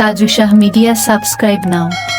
ताजुशाह media subscribe now.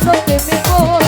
জানো প্রেমে কোন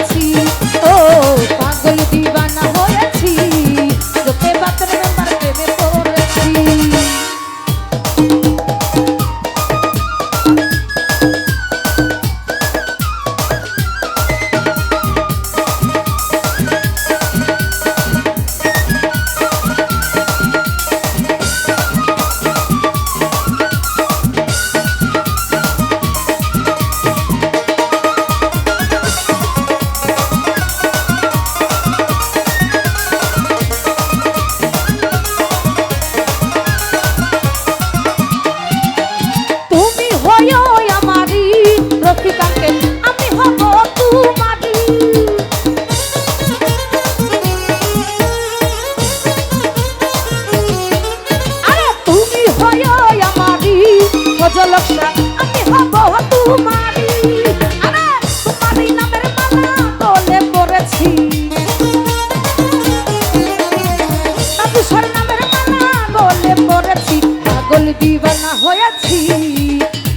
হয়েছি।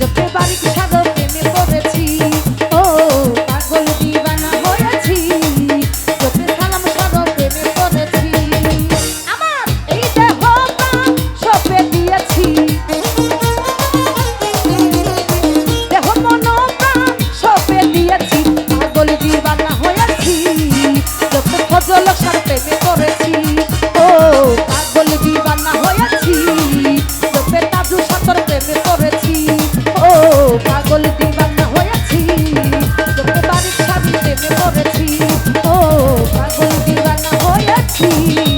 লোকে বাড়ি সারা Thank you.